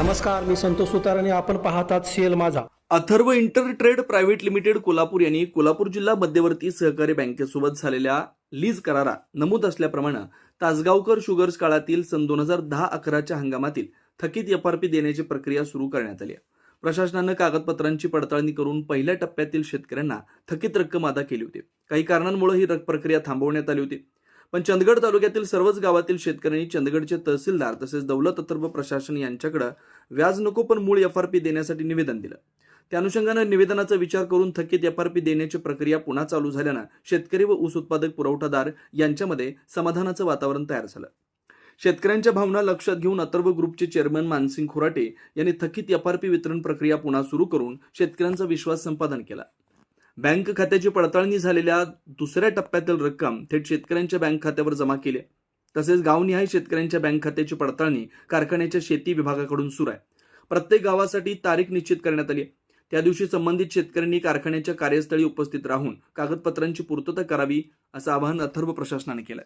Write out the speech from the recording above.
नमस्कार मी संतोष सुतार आणि आपण पाहतात सीएल माझा. Atharva inter trade private limited Kolhapur यांनी कोल्हापूर जिल्हा मध्यवर्ती सहकारी बँकेसोबत झालेल्या लीज करारात नमूद असल्याप्रमाणे तासगावकर शुगर्स काळातील सन दोन हजार दहा अकराच्या हंगामातील थकीत एफआरपी देण्याची प्रक्रिया सुरू करण्यात आली आहे. प्रशासनानं कागदपत्रांची पडताळणी करून पहिल्या टप्प्यातील शेतकऱ्यांना थकीत रक्कम अदा केली होती. काही कारणांमुळे ही प्रक्रिया थांबवण्यात आली होती. पण चंदगड तालुक्यातील सर्वच गावातील शेतकऱ्यांनी चंदगडचे तहसीलदार तसेच दौलत अथर्व प्रशासन यांच्याकडे व्याज नको पण मूळ एफआरपी देण्यासाठी निवेदन दिलं. त्या अनुषंगानं निवेदनाचा विचार करून थकीत एफआरपी देण्याची प्रक्रिया पुन्हा चालू झाल्यानं शेतकरी व ऊस उत्पादक पुरवठादार यांच्यामध्ये समाधानाचं वातावरण तयार झालं. शेतकऱ्यांच्या भावना लक्षात घेऊन अथर्व ग्रुपचे चेअरमन मानसिंग खुराटे यांनी थकीत एफआरपी वितरण प्रक्रिया पुन्हा सुरू करून शेतकऱ्यांचा विश्वास संपादन केला. बँक खात्याची पडताळणी झालेल्या दुसऱ्या टप्प्यातील रक्कम थेट शेतकऱ्यांच्या बँक खात्यावर जमा केली तसेच गावनिहाय शेतकऱ्यांच्या बँक खात्याची पडताळणी कारखान्याच्या शेती विभागाकडून सुरू आहे. प्रत्येक गावासाठी तारीख निश्चित करण्यात आली आहे. त्या दिवशी संबंधित शेतकऱ्यांनी कारखान्याच्या कार्यस्थळी उपस्थित राहून कागदपत्रांची पूर्तता करावी असं आवाहन अथर्व प्रशासनाने केलं